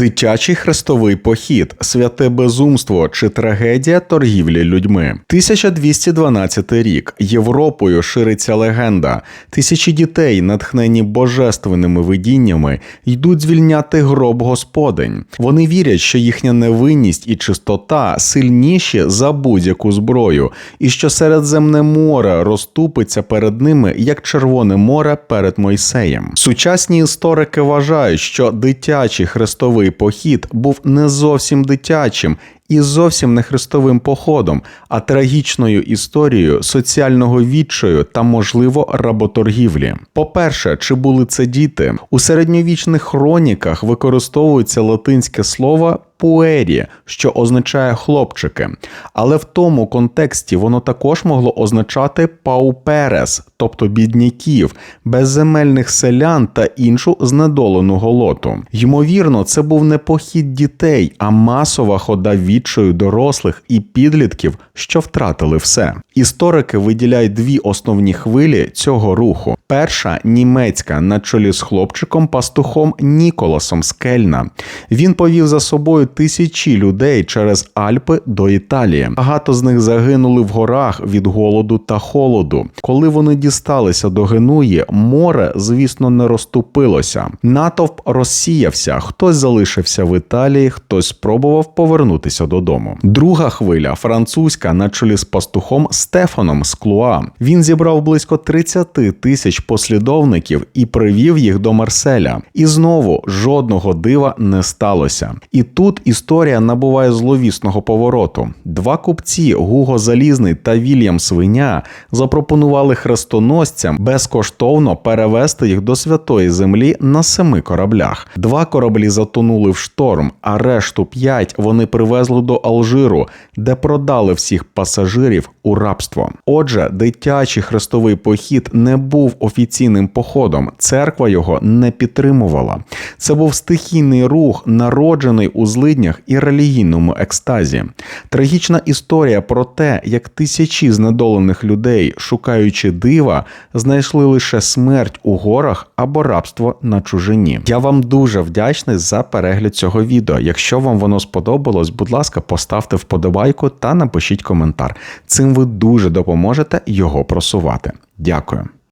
Дитячий хрестовий похід, святе безумство чи трагедія торгівлі людьми. 1212 рік Європою шириться легенда. Тисячі дітей, натхнені божественними видіннями, йдуть звільняти гроб господинь. Вони вірять, що їхня невинність і чистота сильніші за будь-яку зброю, і що Середземне море розступиться перед ними як Червоне море перед Мойсеєм. Сучасні історики вважають, що дитячий хрестовий похід був не зовсім дитячим і зовсім не хрестовим походом, а трагічною історією соціального відчаю та, можливо, работоргівлі. По-перше, чи були це діти у середньовічних хроніках використовується латинське слово пуері, що означає хлопчики, але в тому контексті воно також могло означати пауперес, тобто бідняків, безземельних селян та іншу знедолену голоту. Ймовірно, це був не похід дітей, а масова хода відчаю дорослих і підлітків, що втратили все. Історики виділяють дві основні хвилі цього руху: перша німецька на чолі з хлопчиком пастухом Ніколасом Скельна. Він повів за собою тисячі людей через Альпи до Італії. Багато з них загинули в горах від голоду та холоду. Коли вони дісталися до Генуї, море, звісно, не розступилося. Натовп розсіявся. Хтось залишився в Італії, хтось спробував повернутися додому. Друга хвиля французька на чолі з пастухом Стефаном з Клуа. Він зібрав близько 30 тисяч послідовників і привів їх до Марселя. І знову жодного дива не сталося. І тут історія набуває зловісного повороту. Два купці Гуго Залізний та Вільям Свиня запропонували хрестоносцям безкоштовно перевести їх до святої землі на семи кораблях. Два кораблі затонули в шторм, а решту п'ять вони привезли до Алжиру, де продали всіх пасажирів у рабство. Отже, дитячий хрестовий похід не був офіційним походом. Церква його не підтримувала. Це був стихійний рух, народжений у злиднях і релігійному екстазі. Трагічна історія про те, як тисячі знедолених людей, шукаючи дива, знайшли лише смерть у горах або рабство на чужині. Я вам дуже вдячний за перегляд цього відео. Якщо вам воно сподобалось, будь ласка, поставте вподобайку та напишіть коментар. Цим ви дуже допоможете його просувати. Дякую.